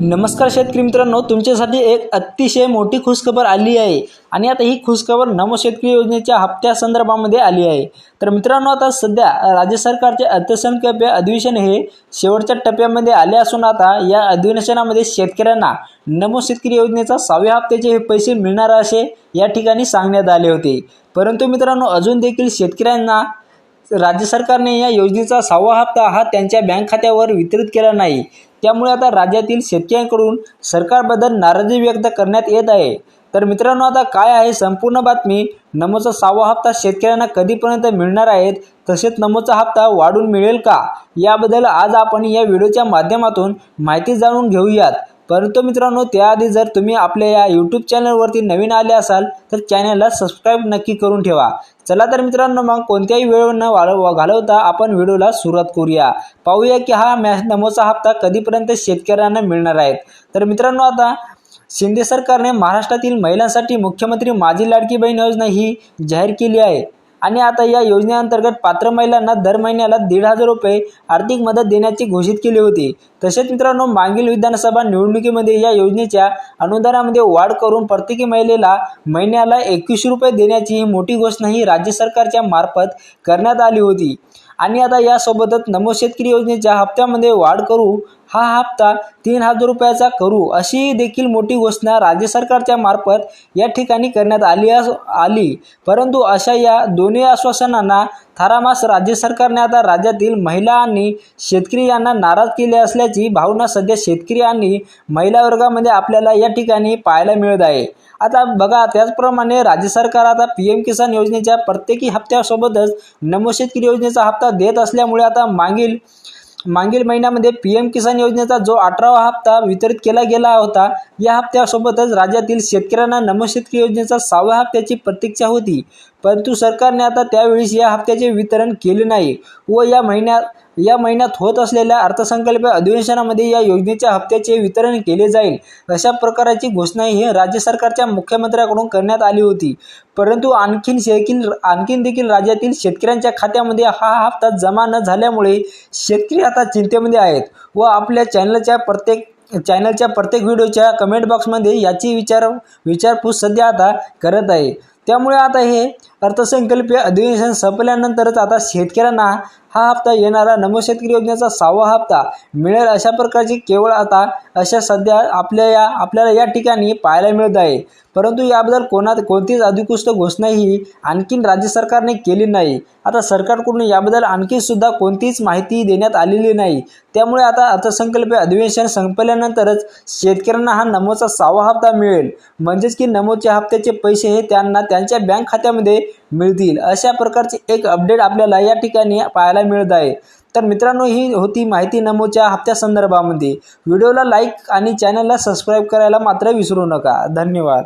नमस्कार शेतकरी मित्रांनो तुमच्यासाठी एक अतिशय मोठी खुशखबर आली आहे. आणि आता ही खुशखबर नमो शेतकरी योजनेच्या हप्त्या संदर्भामध्ये आली आहे. तर मित्रांनो आता सध्या राज्य सरकारचे अर्थसंकल्पीय अधिवेशन हे शेवटच्या टप्प्यामध्ये आले असून आता या अधिवेशनामध्ये शेतकऱ्यांना नमो शेतकरी योजनेचा सहाव्या हप्त्याचे हे पैसे मिळणार असे या ठिकाणी सांगण्यात आले होते. परंतु मित्रांनो अजून देखील शेतकऱ्यांना राज्य सरकारने या योजनेचा सहावा हप्ता हा त्यांच्या बँक खात्यावर वितरित केला नाही. त्यामुळे आता राज्यातील शेतकऱ्यांकडून सरकारबद्दल नाराजी व्यक्त करण्यात येत आहे. तर मित्रांनो आता काय आहे संपूर्ण बातमी? नमोचा सहावा हप्ता शेतकऱ्यांना कधीपर्यंत मिळणार आहेत तसेच नमोचा हप्ता वाढून मिळेल का? याबद्दल आज आपण या व्हिडिओच्या माध्यमातून माहिती जाणून घेऊयात. परंतु मित्रांनो त्याआधी जर तुम्ही आपल्या या यूट्यूब चॅनलवरती नवीन आले असाल तर चॅनलला सबस्क्राईब नक्की करून ठेवा. चला तर मित्रांनो मग कोणत्याही वेळ न घालवता आपण व्हिडिओला सुरुवात करूया. पाहूया की हा मॅच नमोचा हप्ता कधीपर्यंत शेतकऱ्यांना मिळणार आहेत तर मित्रांनो आता शिंदे सरकारने महाराष्ट्रातील महिलांसाठी मुख्यमंत्री माझी लाडकी बहीण योजना ही जाहीर केली आहे. आणि आता या योजनेअंतर्गत पात्र महिलांना दर महिन्याला दीड हजार रुपये आर्थिक मदत देण्याची घोषित केली होती. तसेच मित्रांनो मागील विधानसभा निवडणुकीमध्ये या योजनेच्या अनुदानामध्ये वाढ करून प्रत्येकी महिलेला महिन्याला एकवीसशे रुपये देण्याची ही मोठी घोषणा ही राज्य सरकारच्या मार्फत करण्यात आली होती. आणि आता यासोबतच नमो शेतकरी योजनेच्या हप्त्यामध्ये वाढ करू हा हप्ता तीन हजार रुपयाचा करू अशी देखील मोठी घोषणा राज्य सरकारच्या मार्फत या ठिकाणी करण्यात आली अस आली. परंतु अशा या दोन्ही आश्वासनांना थारामास राज्य सरकारने आता राज्यातील महिला आणि शेतकरी यांना नाराज केले असल्याची भावना सध्या शेतकरी आणि महिला वर्गामध्ये आपल्याला या ठिकाणी पाहायला मिळत आहे. आता बघा त्याचप्रमाणे राज्य सरकार आता पी एम किसान योजनेच्या प्रत्येकी हप्त्यासोबतच नमो शेतकरी योजनेचा हप्ता देत असल्यामुळे आता मागील मागील महिन्यामध्ये पी एम किसान योजनेचा जो अठरावा हप्ता वितरित केला गेला होता या हप्त्यासोबतच राज्यातील शेतकऱ्यांना नमशेतकी योजनेचा सहाव्या हप्त्याची प्रतीक्षा होती. परंतु सरकारने आता त्यावेळेस या हप्त्याचे वितरण केले नाही व या महिन्यात या महिन्यात होत असलेल्या अर्थसंकल्पीय अधिवेशनामध्ये या योजनेच्या हप्त्याचे वितरण केले जाईल अशा प्रकारची घोषणा ही राज्य सरकारच्या मुख्यमंत्र्याकडून करण्यात आली होती. परंतु आणखीन देखील आणखीन देखील राज्यातील शेतकऱ्यांच्या खात्यामध्ये हा हप्ता जमा न झाल्यामुळे शेतकरी आता चिंतेमध्ये आहेत व आपल्या चॅनलच्या प्रत्येक चॅनलच्या प्रत्येक व्हिडिओच्या कमेंट बॉक्समध्ये याची विचार विचारपूस सध्या आता करत आहे. त्यामुळे आता हे अर्थसंकल्पीय अधिवेशन संपल्यानंतरच आता शेतकऱ्यांना हा हप्ता येणारा नमो शेतकरी योजनेचा सहावा हप्ता मिळेल अशा प्रकारची केवळ आता अशा सध्या आपल्या या आपल्याला या ठिकाणी पाहायला मिळत आहे. परंतु याबद्दल कोणा कोणतीच अधिकृत घोषणा ही आणखीन राज्य सरकारने केली नाही. आता सरकारकडून याबद्दल आणखी सुद्धा कोणतीच माहिती देण्यात आलेली नाही. त्यामुळे आता अर्थसंकल्पीय अधिवेशन संपल्यानंतरच शेतकऱ्यांना हा नमोचा सहावा हप्ता मिळेल. म्हणजेच की नमोच्या हप्त्याचे पैसे हे त्यांना त्यांच्या बँक खात्यामध्ये मिळतील. अशा प्रकारचे एक अपडेट आपल्याला या ठिकाणी पाहायला मिळत आहे. तर मित्रांनो ही होती माहिती नमोच्या हप्त्या संदर्भामध्ये. व्हिडिओला लाईक आणि चॅनलला सबस्क्राईब करायला मात्र विसरू नका. धन्यवाद.